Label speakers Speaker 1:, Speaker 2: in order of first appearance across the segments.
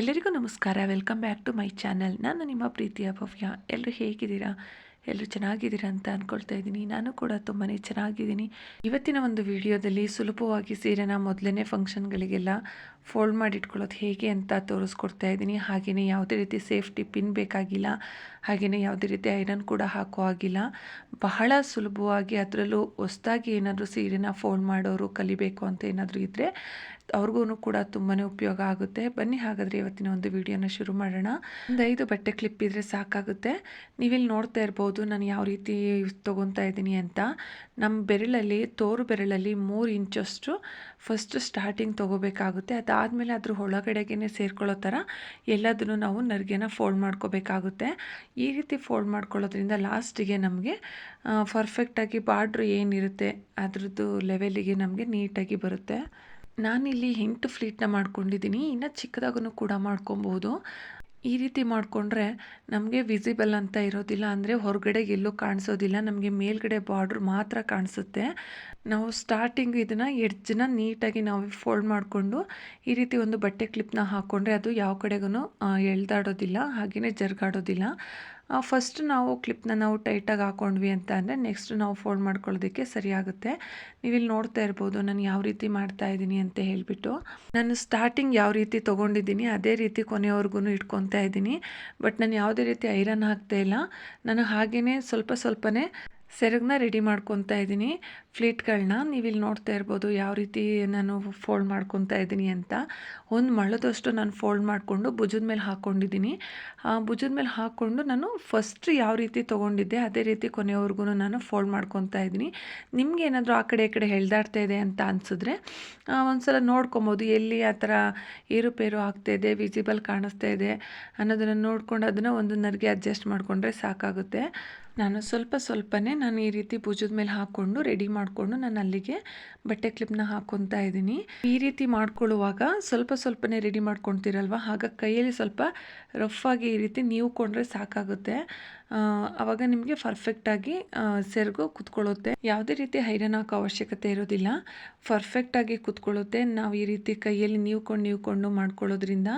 Speaker 1: ಎಲ್ಲರಿಗೂ ನಮಸ್ಕಾರ. Welcome back to my channel ನಾನು ನಿಮ್ಮ ಪ್ರೀತಿಯ ಭವ್ಯ. ಎಲ್ಲರೂ ಹೇಗಿದ್ದೀರಾ? ಎಲ್ಲರೂ ಚೆನ್ನಾಗಿದ್ದೀರಾ ಅಂತ ಅಂದ್ಕೊಳ್ತಾ ಇದ್ದೀನಿ. ನಾನು ಕೂಡ ತುಂಬಾ ಚೆನ್ನಾಗಿದ್ದೀನಿ. ಇವತ್ತಿನ ಒಂದು ವಿಡಿಯೋದಲ್ಲಿ ಸುಲಭವಾಗಿ ಸೀರೆನ ಮೊದಲನೇ ಫಂಕ್ಷನ್ಗಳಿಗೆಲ್ಲ ಫೋಲ್ಡ್ ಮಾಡಿ ಇಟ್ಕೊಳ್ಳೋದು ಹೇಗೆ ಅಂತ ತೋರಿಸ್ಕೊಡ್ತಾ ಇದ್ದೀನಿ. ಹಾಗೆಯೇ ಯಾವುದೇ ರೀತಿ ಸೇಫ್ಟಿ ಪಿನ್ ಬೇಕಾಗಿಲ್ಲ. ಹಾಗೆಯೇ ಯಾವುದೇ ರೀತಿ ಐರನ್ ಕೂಡ ಹಾಕೋ ಆಗಿಲ್ಲ ಬಹಳ ಸುಲಭವಾಗಿ ಅದರಲ್ಲೂ ಹೊಸ್ದಾಗಿ ಏನಾದರೂ ಸೀರೆನ ಫೋಲ್ಡ್ ಮಾಡೋರು ಕಲಿಬೇಕು ಅಂತ ಏನಾದರೂ ಇದ್ದರೆ ಅವ್ರಿಗೂ ಕೂಡ ತುಂಬಾ ಉಪಯೋಗ ಆಗುತ್ತೆ. ಬನ್ನಿ ಹಾಗಾದರೆ ಇವತ್ತಿನ ಒಂದು ವಿಡಿಯೋನ ಶುರು ಮಾಡೋಣ. ಒಂದು ಐದು ಬಟ್ಟೆ ಕ್ಲಿಪ್ ಇದ್ದರೆ ಸಾಕಾಗುತ್ತೆ. ನೀವಿಲ್ಲಿ ನೋಡ್ತಾ ಇರ್ಬೋದು, ನಾನು ಯಾವ ರೀತಿ ತೊಗೊತಾ ಇದ್ದೀನಿ ಅಂತ. ನಮ್ಮ ಬೆರಳಲ್ಲಿ, ತೋರು ಬೆರಳಲ್ಲಿ ಮೂರು ಇಂಚಷ್ಟು ಫಸ್ಟ್ ಸ್ಟಾರ್ಟಿಂಗ್ ತೊಗೋಬೇಕಾಗುತ್ತೆ. ಅದಾದಮೇಲೆ ಅದ್ರ ಒಳಗಡೆಗೆ ಸೇರ್ಕೊಳ್ಳೋ ಥರ ಎಲ್ಲದನ್ನು ನಾವು ನರಿಗೆನ ಫೋಲ್ಡ್ ಮಾಡ್ಕೋಬೇಕಾಗುತ್ತೆ. ಈ ರೀತಿ ಫೋಲ್ಡ್ ಮಾಡ್ಕೊಳ್ಳೋದ್ರಿಂದ ಲಾಸ್ಟಿಗೆ ನಮಗೆ ಪರ್ಫೆಕ್ಟಾಗಿ ಬಾರ್ಡ್ರ್ ಏನಿರುತ್ತೆ, ಅದರದ್ದು ಲೆವೆಲಿಗೆ ನಮಗೆ ನೀಟಾಗಿ ಬರುತ್ತೆ. ನಾನಿಲ್ಲಿ ಎಂಟು ಫ್ಲೀಟ್ನ ಮಾಡ್ಕೊಂಡಿದ್ದೀನಿ, ಇನ್ನು ಚಿಕ್ಕದಾಗೂ ಕೂಡ ಮಾಡ್ಕೊಬೋದು ಈ ರೀತಿ ಮಾಡಿಕೊಂಡ್ರೆ ನಮಗೆ ವಿಸಿಬಲ್ ಅಂತ ಇರೋದಿಲ್ಲ, ಅಂದರೆ ಹೊರಗಡೆ ಎಲ್ಲೂ ಕಾಣಿಸೋದಿಲ್ಲ, ನಮಗೆ ಮೇಲ್ಗಡೆ ಬಾರ್ಡ್ರ್ ಮಾತ್ರ ಕಾಣಿಸುತ್ತೆ. ನಾವು ಸ್ಟಾರ್ಟಿಂಗ್ ಇದನ್ನು ಎಡ್ಜನ್ನ ನೀಟಾಗಿ ನಾವು ಫೋಲ್ಡ್ ಮಾಡಿಕೊಂಡು ಈ ರೀತಿ ಒಂದು ಬಟ್ಟೆ ಕ್ಲಿಪ್ನ ಹಾಕ್ಕೊಂಡ್ರೆ ಅದು ಯಾವ ಕಡೆಗೂ ಎಳ್ದಾಡೋದಿಲ್ಲ ಹಾಗೆಯೇ ಜರ್ಗಾಡೋದಿಲ್ಲ. ಫಸ್ಟ್ ನಾವು ಕ್ಲಿಪ್ನ ನಾವು ಟೈಟಾಗಿ ಹಾಕ್ಕೊಂಡ್ವಿ ಅಂತ ಅಂದರೆ ನೆಕ್ಸ್ಟ್ ನಾವು ಫೋಲ್ಡ್ ಮಾಡ್ಕೊಳ್ಳೋದಕ್ಕೆ ಸರಿಯಾಗುತ್ತೆ ನೀವಿಲ್ಲಿ ನೋಡ್ತಾ ಇರ್ಬೋದು ನಾನು ಯಾವ ರೀತಿ ಮಾಡ್ತಾ ಇದ್ದೀನಿ ಅಂತ ಹೇಳಿಬಿಟ್ಟು. ನಾನು ಸ್ಟಾರ್ಟಿಂಗ್ ಯಾವ ರೀತಿ ತೊಗೊಂಡಿದ್ದೀನಿ, ಅದೇ ರೀತಿ ಕೊನೆಯವರೆಗೂ ಇಟ್ಕೊತಾ ಇದ್ದೀನಿ. ಬಟ್ ನಾನು ಯಾವುದೇ ರೀತಿ ಐರನ್ ಹಾಕ್ತಾ ಇಲ್ಲ. ನಾನು ಹಾಗೆಯೇ ಸ್ವಲ್ಪ ಸ್ವಲ್ಪನೇ ಸೆರಗನ್ನ ರೆಡಿ ಮಾಡ್ಕೊತಾ ಇದ್ದೀನಿ. ಫ್ಲೀಟ್ಗಳನ್ನ ನೀವಿಲ್ಲಿ ನೋಡ್ತಾ ಇರ್ಬೋದು ಯಾವ ರೀತಿ ನಾನು ಫೋಲ್ಡ್ ಮಾಡ್ಕೊತಾ ಇದ್ದೀನಿ ಅಂತ. ಒಂದು ಮಳದಷ್ಟು ನಾನು ಫೋಲ್ಡ್ ಮಾಡಿಕೊಂಡು ಭುಜದ ಮೇಲೆ ಹಾಕ್ಕೊಂಡಿದ್ದೀನಿ ಭುಜದ ಮೇಲೆ ಹಾಕ್ಕೊಂಡು ನಾನು ಫಸ್ಟ್ ಯಾವ ರೀತಿ ತೊಗೊಂಡಿದ್ದೆ ಅದೇ ರೀತಿ ಕೊನೆಯವರೆಗೂ ನಾನು ಫೋಲ್ಡ್ ಮಾಡ್ಕೊತಾ ಇದ್ದೀನಿ. ನಿಮಗೆ ಏನಾದರೂ ಆ ಕಡೆ ಈ ಕಡೆ ಹೆಳ್ದಾಡ್ತಾ ಇದೆ ಅಂತ ಅನಿಸಿದ್ರೆ ಒಂದ್ಸಲ ನೋಡ್ಕೊಬೋದು. ಎಲ್ಲಿ ಆ ಥರ ಏರುಪೇರು ಆಗ್ತಾ ಇದೆ ವಿಸಿಬಲ್ ಕಾಣಿಸ್ತಾ ಇದೆ ಅನ್ನೋದನ್ನು ನೋಡ್ಕೊಂಡು ಅದನ್ನು ಒಂದು ನರಿಗೆ ಅಡ್ಜಸ್ಟ್ ಮಾಡಿಕೊಂಡ್ರೆ ಸಾಕಾಗುತ್ತೆ. ನಾನು ಸ್ವಲ್ಪ ಸ್ವಲ್ಪನೇ ನಾನು ಈ ರೀತಿ ಭುಜದ ಮೇಲೆ ಹಾಕ್ಕೊಂಡು ರೆಡಿ ಮಾಡಿಕೊಂಡು ನಾನು ಅಲ್ಲಿಗೆ ಬಟ್ಟೆ ಕ್ಲಿಪ್ನ ಹಾಕ್ಕೊತಾ ಇದ್ದೀನಿ. ಈ ರೀತಿ ಮಾಡ್ಕೊಳ್ಳುವಾಗ ಸ್ವಲ್ಪ ಸ್ವಲ್ಪನೇ ರೆಡಿ ಮಾಡ್ಕೊತೀರಲ್ವ ಆಗ ಕೈಯಲ್ಲಿ ಸ್ವಲ್ಪ ರಫ್ ಆಗಿ ಈ ರೀತಿ ನೀವು ಕೊಂಡ್ರೆ ಸಾಕಾಗುತ್ತೆ. ಆವಾಗ ನಿಮಗೆ ಪರ್ಫೆಕ್ಟಾಗಿ ಸೆರಗು ಕುತ್ಕೊಳ್ಳುತ್ತೆ. ಯಾವುದೇ ರೀತಿ ಐರನ್ ಹಾಕೋ ಅವಶ್ಯಕತೆ ಇರೋದಿಲ್ಲ. ಪರ್ಫೆಕ್ಟಾಗಿ ಕುತ್ಕೊಳ್ಳುತ್ತೆ. ನಾವು ಈ ರೀತಿ ಕೈಯಲ್ಲಿ ನೀವ್ಕೊಂಡು ನೀವ್ಕೊಂಡು ಮಾಡ್ಕೊಳ್ಳೋದ್ರಿಂದ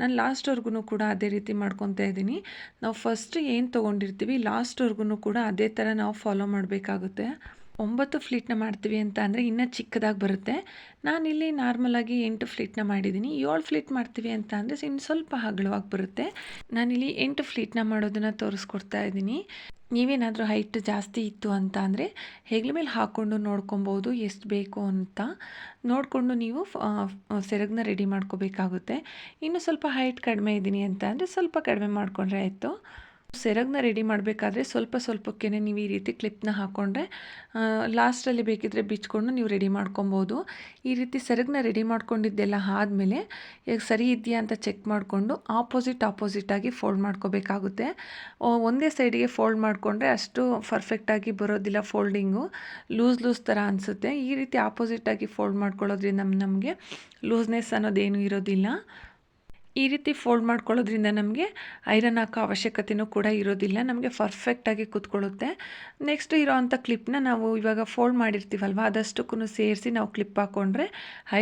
Speaker 1: ನಾನು ಲಾಸ್ಟ್ವರೆಗೂ ಕೂಡ ಅದೇ ರೀತಿ ಮಾಡ್ಕೊತಾ ಇದ್ದೀನಿ. ನಾವು ಫಸ್ಟ್ ಏನು ತೊಗೊಂಡಿರ್ತೀವಿ ಲಾಸ್ಟ್ವರೆಗೂ ಕೂಡ ಅದೇ ಥರ ನಾವು ಫಾಲೋ ಮಾಡಬೇಕಾಗುತ್ತೆ. ಒಂಬತ್ತು ಫ್ಲೀಟ್ನ ಮಾಡ್ತೀವಿ ಅಂತ ಅಂದರೆ ಇನ್ನೂ ಚಿಕ್ಕದಾಗಿ ಬರುತ್ತೆ. ನಾನಿಲ್ಲಿ ನಾರ್ಮಲಾಗಿ ಎಂಟು ಫ್ಲೀಟ್ನ ಮಾಡಿದ್ದೀನಿ. ಏಳು ಫ್ಲೀಟ್ ಮಾಡ್ತೀವಿ ಅಂತ ಅಂದರೆ ಇನ್ನು ಸ್ವಲ್ಪ ಹಗಲವಾಗಿ ಬರುತ್ತೆ. ನಾನಿಲ್ಲಿ ಎಂಟು ಫ್ಲೀಟ್ನ ಮಾಡೋದನ್ನು ತೋರಿಸ್ಕೊಡ್ತಾ ಇದ್ದೀನಿ. ನೀವೇನಾದರೂ ಹೈಟ್ ಜಾಸ್ತಿ ಇತ್ತು ಅಂತ ಅಂದರೆ ಹೆಗ್ಲ ಮೇಲೆ ಹಾಕ್ಕೊಂಡು ನೋಡ್ಕೊಬೋದು ಎಷ್ಟು ಬೇಕು ಅಂತ. ನೋಡಿಕೊಂಡು ನೀವು ಸೆರಗನ್ನ ರೆಡಿ ಮಾಡ್ಕೋಬೇಕಾಗುತ್ತೆ. ಇನ್ನು ಸ್ವಲ್ಪ ಹೈಟ್ ಕಡಿಮೆ ಇದ್ದೀನಿ ಅಂತ ಅಂದರೆ ಸ್ವಲ್ಪ ಕಡಿಮೆ ಮಾಡಿಕೊಂಡ್ರೆ ಆಯಿತು. ಸೆರಗನ್ನ ರೆಡಿ ಮಾಡಬೇಕಾದ್ರೆ ಸ್ವಲ್ಪ ಸ್ವಲ್ಪಕ್ಕೆ ನೀವು ಈ ರೀತಿ ಕ್ಲಿಪ್ನ ಹಾಕ್ಕೊಂಡ್ರೆ ಲಾಸ್ಟಲ್ಲಿ ಬೇಕಿದ್ದರೆ ಬಿಚ್ಕೊಂಡು ನೀವು ರೆಡಿ ಮಾಡ್ಕೊಬೋದು. ಈ ರೀತಿ ಸೆರಗನ್ನ ರೆಡಿ ಮಾಡ್ಕೊಂಡಿದ್ದೆಲ್ಲ ಆದಮೇಲೆ, ಈಗ ಸರಿ ಇದೆಯಾ ಅಂತ ಚೆಕ್ ಮಾಡಿಕೊಂಡು ಆಪೋಸಿಟ್ ಆಪೋಸಿಟಾಗಿ ಫೋಲ್ಡ್ ಮಾಡ್ಕೋಬೇಕಾಗುತ್ತೆ. ಒಂದೇ ಸೈಡಿಗೆ ಫೋಲ್ಡ್ ಮಾಡಿಕೊಂಡ್ರೆ ಅಷ್ಟು ಪರ್ಫೆಕ್ಟಾಗಿ ಬರೋದಿಲ್ಲ ಫೋಲ್ಡಿಂಗು. ಲೂಸ್ ಲೂಸ್ ಥರ ಅನಿಸುತ್ತೆ. ಈ ರೀತಿ ಆಪೋಸಿಟಾಗಿ ಫೋಲ್ಡ್ ಮಾಡ್ಕೊಳ್ಳೋದ್ರಿಂದ ನಮಗೆ ಲೂಸ್ನೆಸ್ ಅನ್ನೋದೇನು ಇರೋದಿಲ್ಲ. ಈ ರೀತಿ ಫೋಲ್ಡ್ ಮಾಡ್ಕೊಳ್ಳೋದ್ರಿಂದ ನಮಗೆ ಐರನ್ ಹಾಕೋ ಅವಶ್ಯಕತೆಯೂ ಕೂಡ ಇರೋದಿಲ್ಲ, ನಮಗೆ ಪರ್ಫೆಕ್ಟಾಗಿ ಕೂತ್ಕೊಳ್ಳುತ್ತೆ. ನೆಕ್ಸ್ಟ್ ಇರೋವಂಥ ಕ್ಲಿಪ್ನ ನಾವು ಇವಾಗ ಫೋಲ್ಡ್ ಮಾಡಿರ್ತೀವಲ್ವ ಅದಷ್ಟಕ್ಕೂ ಸೇರಿಸಿ ನಾವು ಕ್ಲಿಪ್ ಹಾಕ್ಕೊಂಡ್ರೆ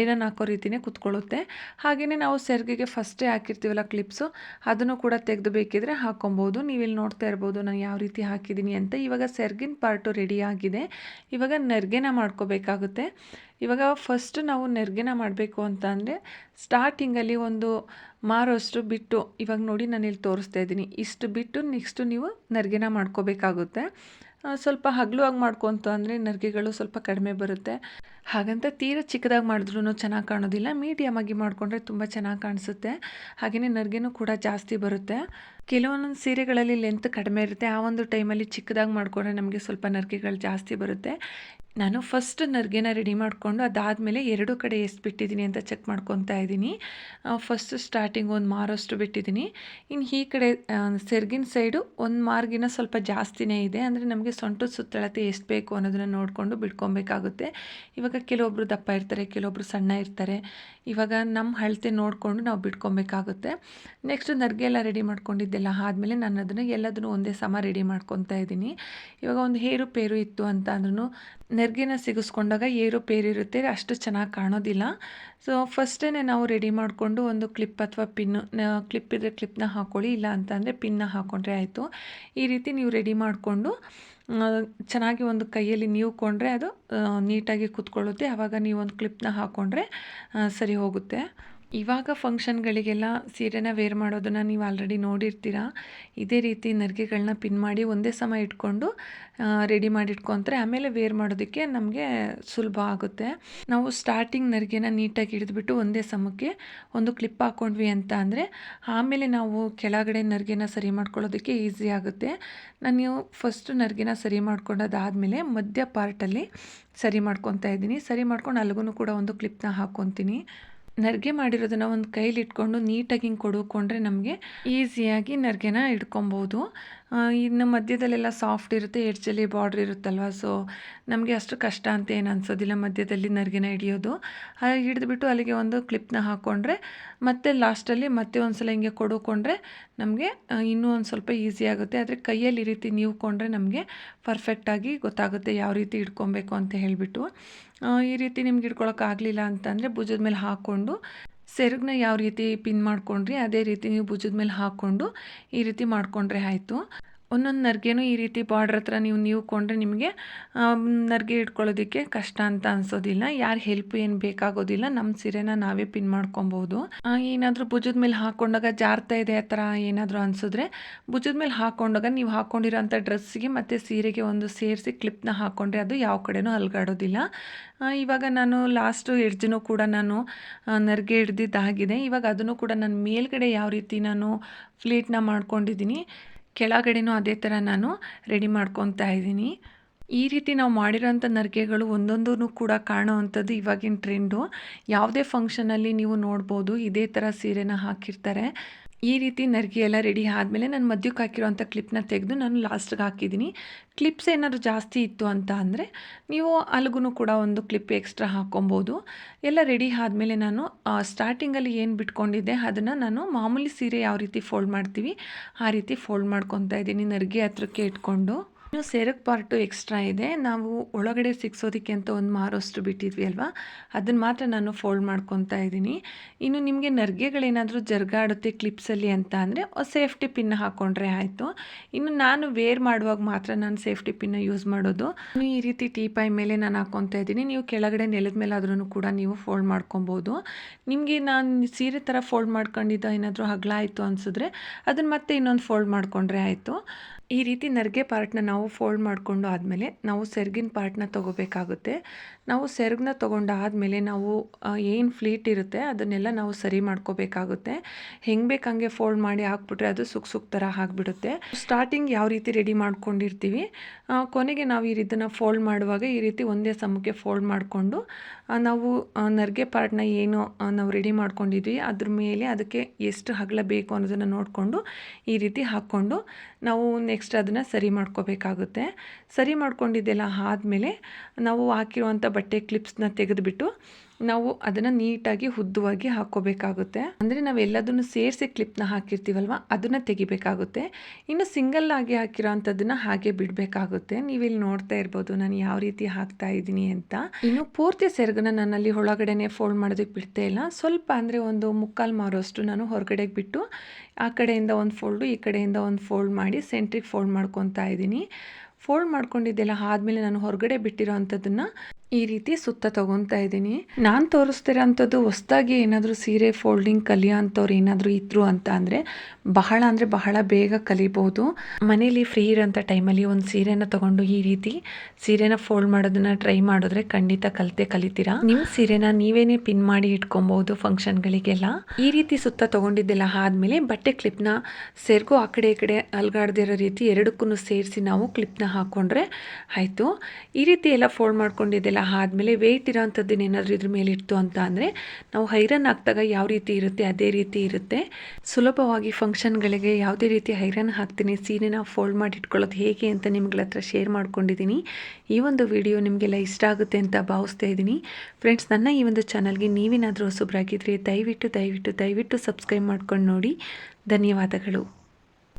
Speaker 1: ಐರನ್ ಹಾಕೋ ರೀತಿಯೇ ಕೂತ್ಕೊಳ್ಳುತ್ತೆ. ಹಾಗೆಯೇ ನಾವು ಸೆರ್ಗಿಗೆ ಫಸ್ಟೇ ಹಾಕಿರ್ತೀವಲ್ಲ ಕ್ಲಿಪ್ಸು ಅದನ್ನು ಕೂಡ ತೆಗೆದು ಬೇಕಿದ್ರೆ ಹಾಕೊಬೋದು. ನೀವಿಲ್ಲಿ ನೋಡ್ತಾ ಇರ್ಬೋದು ನಾನು ಯಾವ ರೀತಿ ಹಾಕಿದ್ದೀನಿ ಅಂತ. ಇವಾಗ ಸೆರ್ಗಿನ ಪಾರ್ಟು ರೆಡಿ ಆಗಿದೆ. ಇವಾಗ ನರ್ಗೆನ ಮಾಡ್ಕೋಬೇಕಾಗುತ್ತೆ. ಇವಾಗ ಫಸ್ಟ್ ನಾವು ನೆರ್ಗೆನ ಮಾಡಬೇಕು ಅಂತ ಅಂದರೆ ಸ್ಟಾರ್ಟಿಂಗಲ್ಲಿ ಒಂದು ಮಾರೋಷ್ಟು ಬಿಟ್ಟು, ಇವಾಗ ನೋಡಿ ನಾನು ಇಲ್ಲಿ ತೋರಿಸ್ತಾ ಇದ್ದೀನಿ. ಇಷ್ಟು ಬಿಟ್ಟು ನೆಕ್ಸ್ಟು ನೀವು ನರ್ಗೆನ ಮಾಡ್ಕೋಬೇಕಾಗುತ್ತೆ. ಸ್ವಲ್ಪ ಹಗಲುವಾಗಿ ಮಾಡ್ಕೊತ ಅಂದರೆ ನರ್ಗೆಗಳು ಸ್ವಲ್ಪ ಕಡಿಮೆ ಬರುತ್ತೆ. ಹಾಗಂತ ತೀರ ಚಿಕ್ಕದಾಗಿ ಮಾಡಿದ್ರೂ ಚೆನ್ನಾಗಿ ಕಾಣೋದಿಲ್ಲ. ಮೀಡಿಯಮ್ ಆಗಿ ಮಾಡಿಕೊಂಡ್ರೆ ತುಂಬ ಚೆನ್ನಾಗಿ ಕಾಣಿಸುತ್ತೆ. ಹಾಗೆಯೇ ನರ್ಗೆನೂ ಕೂಡ ಜಾಸ್ತಿ ಬರುತ್ತೆ. ಕೆಲವೊಂದೊಂದು ಸೀರೆಗಳಲ್ಲಿ ಲೆಂತ್ ಕಡಿಮೆ ಇರುತ್ತೆ. ಆ ಒಂದು ಟೈಮಲ್ಲಿ ಚಿಕ್ಕದಾಗಿ ಮಾಡಿಕೊಂಡ್ರೆ ನಮಗೆ ಸ್ವಲ್ಪ ನರ್ಗೆಗಳು ಜಾಸ್ತಿ ಬರುತ್ತೆ. ನಾನು ಫಸ್ಟ್ ನರ್ಗೆನ ರೆಡಿ ಮಾಡಿಕೊಂಡು ಅದಾದಮೇಲೆ ಎರಡು ಕಡೆ ಎಷ್ಟು ಬಿಟ್ಟಿದ್ದೀನಿ ಅಂತ ಚೆಕ್ ಮಾಡ್ಕೊತಾ ಇದ್ದೀನಿ. ಫಸ್ಟ್ ಸ್ಟಾರ್ಟಿಂಗ್ ಒಂದು ಮಾರಷ್ಟು ಬಿಟ್ಟಿದ್ದೀನಿ ಇನ್ನು ಈ ಕಡೆ ಸೆರ್ಗಿನ ಸೈಡು ಒಂದು ಮಾರ್ಗಿನ ಸ್ವಲ್ಪ ಜಾಸ್ತಿನೇ ಇದೆ. ಅಂದರೆ ನಮಗೆ ಸೊಂಟದ ಸುತ್ತಳತೆ ಎಷ್ಟು ಬೇಕು ಅನ್ನೋದನ್ನು ನೋಡಿಕೊಂಡು ಬಿಡ್ಕೊಬೇಕಾಗುತ್ತೆ ಇವಾಗ ಇವಾಗ ಕೆಲವೊಬ್ರು ದಪ್ಪ ಇರ್ತಾರೆ, ಕೆಲವೊಬ್ರು ಸಣ್ಣ ಇರ್ತಾರೆ. ಇವಾಗ ನಮ್ಮ ಅಳತೆ ನೋಡಿಕೊಂಡು ನಾವು ಬಿಟ್ಕೊಬೇಕಾಗುತ್ತೆ. ನೆಕ್ಸ್ಟ್ ನರ್ಗೆ ಎಲ್ಲ ರೆಡಿ ಮಾಡ್ಕೊಂಡಿದ್ದೆಲ್ಲ ಆದಮೇಲೆ ನಾನು ಅದನ್ನು ಎಲ್ಲದನ್ನು ಒಂದೇ ಸಮ ರೆಡಿ ಮಾಡ್ಕೊತಾ ಇದ್ದೀನಿ. ಇವಾಗ ಒಂದು ಹೇರು ಪೇರು ಇತ್ತು ಅಂತ ಅಂದ್ರೂ ನೆರ್ಗೆನ ಸಿಗಿಸ್ಕೊಂಡಾಗ ಏರು ಪೇರು ಇರುತ್ತೆ, ಅಷ್ಟು ಚೆನ್ನಾಗಿ ಕಾಣೋದಿಲ್ಲ. ಸೊ ಫಸ್ಟೇ ನಾವು ರೆಡಿ ಮಾಡಿಕೊಂಡು ಒಂದು ಕ್ಲಿಪ್ ಅಥವಾ ಪಿನ್ನು ಕ್ಲಿಪ್ ಇದ್ದರೆ ಕ್ಲಿಪ್ನ ಹಾಕ್ಕೊಳ್ಳಿ ಇಲ್ಲ ಅಂತಂದರೆ ಪಿನ್ನ ಹಾಕ್ಕೊಂಡ್ರೆ ಆಯಿತು. ಈ ರೀತಿ ನೀವು ರೆಡಿ ಮಾಡಿಕೊಂಡು ಚೆನ್ನಾಗಿ ಒಂದು ಕೈಯಲ್ಲಿ ನೀವ್ಕೊಂಡ್ರೆ ಅದು ನೀಟಾಗಿ ಕೂತ್ಕೊಳ್ಳುತ್ತೆ. ಆವಾಗ ನೀವು ಒಂದು ಕ್ಲಿಪ್ನ ಹಾಕ್ಕೊಂಡ್ರೆ ಸರಿ ಹೋಗುತ್ತೆ. ಇವಾಗ ಫಂಕ್ಷನ್ಗಳಿಗೆಲ್ಲ ಸೀರೆನ ವೇರ್ ಮಾಡೋದನ್ನು ನೀವು ಆಲ್ರೆಡಿ ನೋಡಿರ್ತೀರ. ಇದೇ ರೀತಿ ನರಿಗೆಗಳನ್ನ ಪಿನ್ ಮಾಡಿ ಒಂದೇ ಸಮ ಇಟ್ಕೊಂಡು ರೆಡಿ ಮಾಡಿ ಇಟ್ಕೊತಾರೆ ಆಮೇಲೆ ವೇರ್ ಮಾಡೋದಕ್ಕೆ ನಮಗೆ ಸುಲಭ ಆಗುತ್ತೆ. ನಾವು ಸ್ಟಾರ್ಟಿಂಗ್ ನರಿಗೆನ ನೀಟಾಗಿ ಹಿಡಿದ್ಬಿಟ್ಟು ಒಂದೇ ಸಮಕ್ಕೆ ಒಂದು ಕ್ಲಿಪ್ ಹಾಕ್ಕೊಂಡ್ವಿ ಅಂತ ಅಂದರೆ, ಆಮೇಲೆ ನಾವು ಕೆಳಗಡೆ ನರಿಗೆನ ಸರಿ ಮಾಡ್ಕೊಳ್ಳೋದಕ್ಕೆ ಈಸಿ ಆಗುತ್ತೆ. ನಾನು ಫಸ್ಟ್ ನರಿಗೆನ ಸರಿ ಮಾಡ್ಕೊಂಡಾದ್ಮೇಲೆ ಮಧ್ಯ ಪಾರ್ಟಲ್ಲಿ ಸರಿ ಮಾಡ್ಕೊತಾ ಇದ್ದೀನಿ. ಸರಿ ಮಾಡ್ಕೊಂಡು ಅಲ್ಲಿಗೂ ಕೂಡ ಒಂದು ಕ್ಲಿಪ್ನ ಹಾಕ್ಕೊತೀನಿ ನರ್ಗೆ ಮಾಡಿರೋದನ್ನು ಒಂದು ಕೈಲಿ ಇಟ್ಕೊಂಡು ನೀಟಾಗಿ ಹಿಂಗೆ ಕೊಡುಕೊಂಡ್ರೆ ನಮಗೆ ಈಸಿಯಾಗಿ ನರ್ಗೆನ ಇಟ್ಕೊಬೋದು ಇನ್ನು ಮಧ್ಯದಲ್ಲೆಲ್ಲ ಸಾಫ್ಟ್ ಇರುತ್ತೆ ಎಡ್ಜಲ್ಲಿ ಬಾರ್ಡ್ರ್ ಇರುತ್ತಲ್ವ? ಸೊ ನಮಗೆ ಅಷ್ಟು ಕಷ್ಟ ಅಂತ ಏನು ಅನ್ಸೋದಿಲ್ಲ ಮಧ್ಯದಲ್ಲಿ ನರಿಗೆನ ಹಿಡಿಯೋದು. ಹಿಡಿದ್ಬಿಟ್ಟು ಅಲ್ಲಿಗೆ ಒಂದು ಕ್ಲಿಪ್ನ ಹಾಕ್ಕೊಂಡ್ರೆ ಮತ್ತೆ ಲಾಸ್ಟಲ್ಲಿ ಮತ್ತೆ ಒಂದು ಸಲ ಹಿಂಗೆ ಕೊಡುಕೊಂಡ್ರೆ ನಮಗೆ ಇನ್ನೂ ಒಂದು ಸ್ವಲ್ಪ ಈಸಿ ಆಗುತ್ತೆ. ಆದರೆ ಕೈಯಲ್ಲಿ ಈ ರೀತಿ ನೀವು ಕೊಂಡ್ರೆ ನಮಗೆ ಪರ್ಫೆಕ್ಟಾಗಿ ಗೊತ್ತಾಗುತ್ತೆ ಯಾವ ರೀತಿ ಇಟ್ಕೊಬೇಕು ಅಂತ ಹೇಳಿಬಿಟ್ಟು. ಈ ರೀತಿ ನಿಮ್ಗೆ ಇಟ್ಕೊಳಕ್ಕಾಗಲಿಲ್ಲ ಅಂತಂದರೆ ಭುಜದ ಮೇಲೆ ಹಾಕ್ಕೊಂಡು ಸೆರಗನ್ನ ಯಾವ ರೀತಿ ಪಿನ್ ಮಾಡ್ಕೊಂಡ್ರಿ, ಅದೇ ರೀತಿ ನೀವು ಭುಜದ ಮೇಲೆ ಹಾಕ್ಕೊಂಡು ಈ ರೀತಿ ಮಾಡಿಕೊಂಡ್ರೆ ಆಯಿತು. ಒಂದೊಂದು ನರ್ಗೆನೂ ಈ ರೀತಿ ಬಾರ್ಡ್ರ್ ಹತ್ರ ನೀವು ನೀವು ಕೊಂಡ್ರೆ ನಿಮಗೆ ನರ್ಗೆ ಇಟ್ಕೊಳ್ಳೋದಕ್ಕೆ ಕಷ್ಟ ಅಂತ ಅನ್ಸೋದಿಲ್ಲ. ಯಾರು ಹೆಲ್ಪ್ ಏನು ಬೇಕಾಗೋದಿಲ್ಲ. ನಮ್ಮ ಸೀರೆನ ನಾವೇ ಪಿನ್ ಮಾಡ್ಕೊಬೋದು. ಏನಾದರೂ ಭುಜದ ಮೇಲೆ ಹಾಕ್ಕೊಂಡಾಗ ಜಾರ್ತಾ ಇದೆ ಆ ಥರ ಏನಾದರೂ ಅನಿಸಿದ್ರೆ, ಭುಜದ ಮೇಲೆ ಹಾಕ್ಕೊಂಡಾಗ ನೀವು ಹಾಕ್ಕೊಂಡಿರೋಂಥ ಡ್ರೆಸ್ಸಿಗೆ ಮತ್ತು ಸೀರೆಗೆ ಒಂದು ಸೇರಿಸಿ ಕ್ಲಿಪ್ನ ಹಾಕ್ಕೊಂಡ್ರೆ ಅದು ಯಾವ ಕಡೆನೂ ಅಲ್ಗಾಡೋದಿಲ್ಲ. ಇವಾಗ ನಾನು ಲಾಸ್ಟು ಎಡ್ಜನ್ನು ಕೂಡ ನಾನು ನರ್ಗೆ ಹಿಡ್ದಿದ್ದಾಗಿದೆ. ಇವಾಗ ಅದನ್ನು ಕೂಡ ನಾನು ಮೇಲ್ಗಡೆ ಯಾವ ರೀತಿ ನಾನು ಫ್ಲೀಟ್ನ ಮಾಡ್ಕೊಂಡಿದ್ದೀನಿ ಕೆಳಗಡೆನೂ ಅದೇ ಥರ ನಾನು ರೆಡಿ ಮಾಡ್ಕೊತಾ ಇದ್ದೀನಿ. ಈ ರೀತಿ ನಾವು ಮಾಡಿರೋಂಥ ನರ್ಗೆಗಳು ಒಂದೊಂದೂ ಕೂಡ ಕಾಣೋ ಅಂಥದ್ದು ಇವಾಗಿನ ಟ್ರೆಂಡು. ಯಾವುದೇ ಫಂಕ್ಷನಲ್ಲಿ ನೀವು ನೋಡ್ಬೋದು ಇದೇ ಥರ ಸೀರೆನ ಹಾಕಿರ್ತಾರೆ. ಈ ರೀತಿ ನರ್ಗಿ ಎಲ್ಲ ರೆಡಿ ಆದಮೇಲೆ ನಾನು ಮಧ್ಯಕ್ಕೆ ಹಾಕಿರೋಂಥ ಕ್ಲಿಪ್ನ ತೆಗೆದು ನಾನು ಲಾಸ್ಟ್ಗೆ ಹಾಕಿದ್ದೀನಿ. ಕ್ಲಿಪ್ಸ್ ಏನಾದರೂ ಜಾಸ್ತಿ ಇತ್ತು ಅಂತ ಅಂದರೆ ನೀವು ಅಲ್ಲಿಗೂ ಕೂಡ ಒಂದು ಕ್ಲಿಪ್ ಎಕ್ಸ್ಟ್ರಾ ಹಾಕ್ಕೊಬೋದು ಎಲ್ಲ ರೆಡಿ ಆದಮೇಲೆ ನಾನು ಸ್ಟಾರ್ಟಿಂಗಲ್ಲಿ ಏನು ಬಿಟ್ಕೊಂಡಿದ್ದೆ ಅದನ್ನು ನಾನು ಮಾಮೂಲಿ ಸೀರೆ ಯಾವ ರೀತಿ ಫೋಲ್ಡ್ ಮಾಡ್ತೀವಿ ಆ ರೀತಿ ಫೋಲ್ಡ್ ಮಾಡ್ಕೊತಾ ಇದ್ದೀನಿ ನರ್ಗೆ ಹತ್ರಕ್ಕೆ ಇಟ್ಕೊಂಡು. ಇನ್ನು ಸೆರಗ್ ಪಾರ್ಟು ಎಕ್ಸ್ಟ್ರಾ ಇದೆ. ನಾವು ಒಳಗಡೆ ಸಿಕ್ಸೋದಕ್ಕೆ ಅಂತ ಒಂದು ಮಾರೋಷ್ಟು ಬಿಟ್ಟಿದ್ವಿ ಅಲ್ವಾ? ಅದನ್ನು ಮಾತ್ರ ನಾನು ಫೋಲ್ಡ್ ಮಾಡ್ಕೊತಾ ಇದ್ದೀನಿ. ಇನ್ನು ನಿಮಗೆ ನರ್ಗೆಗಳೇನಾದರೂ ಜರ್ಗಾಡುತ್ತೆ ಕ್ಲಿಪ್ಸಲ್ಲಿ ಅಂತ ಅಂದರೆ ಸೇಫ್ಟಿ ಪಿನ್ ಹಾಕ್ಕೊಂಡ್ರೆ ಆಯಿತು. ಇನ್ನು ನಾನು ವೇರ್ ಮಾಡುವಾಗ ಮಾತ್ರ ನಾನು ಸೇಫ್ಟಿ ಪಿನ್ನ ಯೂಸ್ ಮಾಡೋದು. ಈ ರೀತಿ ಟೀಪಾಯ್ ಮೇಲೆ ನಾನು ಹಾಕ್ಕೊತಾ ಇದ್ದೀನಿ. ನೀವು ಕೆಳಗಡೆ ನೆಲದ ಮೇಲೆ ಆದ್ರೂ ಕೂಡ ನೀವು ಫೋಲ್ಡ್ ಮಾಡ್ಕೊಬೋದು. ನಿಮಗೆ ನಾನು ಸೀರೆ ಥರ ಫೋಲ್ಡ್ ಮಾಡ್ಕೊಂಡಿದ್ದ ಏನಾದರೂ ಹಗ್ಲ ಆಯಿತು ಅನಿಸಿದ್ರೆ ಅದನ್ನು ಮತ್ತೆ ಇನ್ನೊಂದು ಫೋಲ್ಡ್ ಮಾಡಿಕೊಂಡ್ರೆ ಆಯಿತು. ಈ ರೀತಿ ನರ್ಗೆ ಪಾರ್ಟ್ನ ನಾವು ಫೋಲ್ಡ್ ಮಾಡಿಕೊಂಡು ಆದಮೇಲೆ ನಾವು ಸೆರಗಿನ ಪಾರ್ಟ್ನ ತೊಗೋಬೇಕಾಗುತ್ತೆ. ನಾವು ಸೆರಗನ್ನ ತೊಗೊಂಡಾದಮೇಲೆ ನಾವು ಏನು ಫ್ಲೀಟ್ ಇರುತ್ತೆ ಅದನ್ನೆಲ್ಲ ನಾವು ಸರಿ ಮಾಡ್ಕೋಬೇಕಾಗುತ್ತೆ. ಹೆಂಗೆ ಬೇಕಂಗೆ ಫೋಲ್ಡ್ ಮಾಡಿ ಹಾಕ್ಬಿಟ್ರೆ ಅದು ಸುಕ್ ಸುಕ್ ಥರ ಆಗಿಬಿಡುತ್ತೆ. ಸ್ಟಾರ್ಟಿಂಗ್ ಯಾವ ರೀತಿ ರೆಡಿ ಮಾಡ್ಕೊಂಡಿರ್ತೀವಿ ಕೊನೆಗೆ ನಾವು ಈ ರೀತಿನ ಫೋಲ್ಡ್ ಮಾಡುವಾಗ ಈ ರೀತಿ ಒಂದೇ ಸಮಕ್ಕೆ ಫೋಲ್ಡ್ ಮಾಡಿಕೊಂಡು ನಾವು ನರ್ಗೆ ಪಾರ್ಟ್ನ ಏನು ನಾವು ರೆಡಿ ಮಾಡ್ಕೊಂಡಿದ್ವಿ ಅದ್ರ ಮೇಲೆ ಅದಕ್ಕೆ ಎಷ್ಟು ಹಗಲ ಬೇಕು ಅನ್ನೋದನ್ನು ನೋಡಿಕೊಂಡು ಈ ರೀತಿ ಹಾಕ್ಕೊಂಡು ನಾವು ನೆಕ್ಸ್ಟ್ ಅದನ್ನು ಸರಿ ಮಾಡ್ಕೋಬೇಕಾಗುತ್ತೆ. ಸರಿ ಮಾಡ್ಕೊಂಡಿದ್ದೆಲ್ಲ ಆದಮೇಲೆ ನಾವು ಹಾಕಿರುವಂಥ ಬಟ್ಟೆ ಕ್ಲಿಪ್ಸ್ನ ತೆಗೆದುಬಿಟ್ಟು ನಾವು ಅದನ್ನು ನೀಟಾಗಿ ಉದ್ದವಾಗಿ ಹಾಕೋಬೇಕಾಗುತ್ತೆ ಅಂದರೆ ನಾವು ಎಲ್ಲದನ್ನು ಸೇರಿಸಿ ಕ್ಲಿಪ್ನ ಹಾಕಿರ್ತೀವಲ್ವ, ಅದನ್ನು ತೆಗಿಬೇಕಾಗುತ್ತೆ. ಇನ್ನು ಸಿಂಗಲ್ ಆಗಿ ಹಾಕಿರೋ ಹಾಗೆ ಬಿಡಬೇಕಾಗುತ್ತೆ. ನೀವಿಲ್ಲಿ ನೋಡ್ತಾ ಇರ್ಬೋದು ನಾನು ಯಾವ ರೀತಿ ಹಾಕ್ತಾ ಇದ್ದೀನಿ ಅಂತ. ಇನ್ನು ಪೂರ್ತಿ ಸೆರಗನ್ನ ನನ್ನಲ್ಲಿ ಒಳಗಡೆನೆ ಫೋಲ್ಡ್ ಮಾಡೋದಕ್ಕೆ ಬಿಡ್ತಾ ಇಲ್ಲ. ಸ್ವಲ್ಪ ಅಂದರೆ ಒಂದು ಮುಕ್ಕಾಲು ಮಾರೋಷ್ಟು ನಾನು ಹೊರಗಡೆಗೆ ಬಿಟ್ಟು ಆ ಕಡೆಯಿಂದ ಒಂದು ಫೋಲ್ಡು ಈ ಕಡೆಯಿಂದ ಒಂದು ಫೋಲ್ಡ್ ಮಾಡಿ ಸೆಂಟ್ರಿಗೆ ಫೋಲ್ಡ್ ಮಾಡ್ಕೊತಾ ಇದ್ದೀನಿ. ಫೋಲ್ಡ್ ಮಾಡ್ಕೊಂಡಿದ್ದೆಲ್ಲ ಆದಮೇಲೆ ನಾನು ಹೊರಗಡೆ ಬಿಟ್ಟಿರೋ ಅಂಥದ್ದನ್ನು ಈ ರೀತಿ ಸುತ್ತ ತಗೊತಾ ಇದ್ದೀನಿ. ನಾನು ತೋರಿಸ್ತಿರೋ ಅಂಥದ್ದು ಹೊಸ್ದಾಗಿ ಏನಾದರೂ ಸೀರೆ ಫೋಲ್ಡಿಂಗ್ ಕಲಿಯೋ ಅಂಥವ್ರು ಏನಾದರೂ ಇದ್ರು ಅಂತ ಅಂದರೆ ಬಹಳ ಅಂದರೆ ಬಹಳ ಬೇಗ ಕಲಿಬೋದು ಮನೇಲಿ ಫ್ರೀ ಇರೋಂಥ ಟೈಮಲ್ಲಿ ಒಂದು ಸೀರೆನ ತಗೊಂಡು ಈ ರೀತಿ ಸೀರೆನ ಫೋಲ್ಡ್ ಮಾಡೋದನ್ನ ಟ್ರೈ ಮಾಡಿದ್ರೆ ಖಂಡಿತ ಕಲಿತೆ ಕಲಿತೀರಾ? ನಿಮ್ಮ ಸೀರೆನ ನೀವೇನೇ ಪಿನ್ ಮಾಡಿ ಇಟ್ಕೊಬೋದು ಫಂಕ್ಷನ್ಗಳಿಗೆಲ್ಲ. ಈ ರೀತಿ ಸುತ್ತ ತಗೊಂಡಿದ್ದೆಲ್ಲ ಆದಮೇಲೆ ಬಟ್ಟೆ ಕ್ಲಿಪ್ನ ಸೇರ್ಕೋ ಆ ಕಡೆ ಈ ಕಡೆ ಅಲ್ಗಾಡ್ದಿರೋ ರೀತಿ ಎರಡಕ್ಕೂ ಸೇರಿಸಿ ನಾವು ಕ್ಲಿಪ್ನ ಹಾಕ್ಕೊಂಡ್ರೆ ಆಯಿತು. ಈ ರೀತಿ ಎಲ್ಲ ಫೋಲ್ಡ್ ಮಾಡ್ಕೊಂಡಿದ್ದೆಲ್ಲ ಆದಮೇಲೆ ವೆಯ್ಟ್ ಇರೋವಂಥದ್ದನ್ನ ಏನಾದರೂ ಇದ್ರ ಮೇಲೆ ಇತ್ತು ಅಂತ ಅಂದರೆ ನಾವು ಹೈರನ್ ಹಾಕಿದಾಗ ಯಾವ ರೀತಿ ಇರುತ್ತೆ, ಅದೇ ರೀತಿ ಇರುತ್ತೆ. ಸುಲಭವಾಗಿ ಫಂಕ್ಷನ್ಗಳಿಗೆ ಯಾವುದೇ ರೀತಿ ಹೈರನ್ ಹಾಕ್ತೀನಿ ಸೀರೆನ ಫೋಲ್ಡ್ ಮಾಡಿ ಇಟ್ಕೊಳ್ಳೋದು ಹೇಗೆ ಅಂತ ನಿಮ್ಗಳ ಹತ್ರ ಶೇರ್ ಮಾಡ್ಕೊಂಡಿದ್ದೀನಿ ಈ ಒಂದು ವಿಡಿಯೋ ನಿಮಗೆಲ್ಲ ಇಷ್ಟ ಆಗುತ್ತೆ ಅಂತ ಭಾವಿಸ್ತಾ ಇದ್ದೀನಿ ಫ್ರೆಂಡ್ಸ್ ನನ್ನ ಈ ಒಂದು ಚಾನಲ್ಗೆ ನೀವೇನಾದರೂ ಹೊಸಬ್ರಾಗಿದ್ದರೆ ದಯವಿಟ್ಟು ದಯವಿಟ್ಟು ದಯವಿಟ್ಟು ಸಬ್ಸ್ಕ್ರೈಬ್ ಮಾಡ್ಕೊಂಡು ನೋಡಿ. ಧನ್ಯವಾದಗಳು.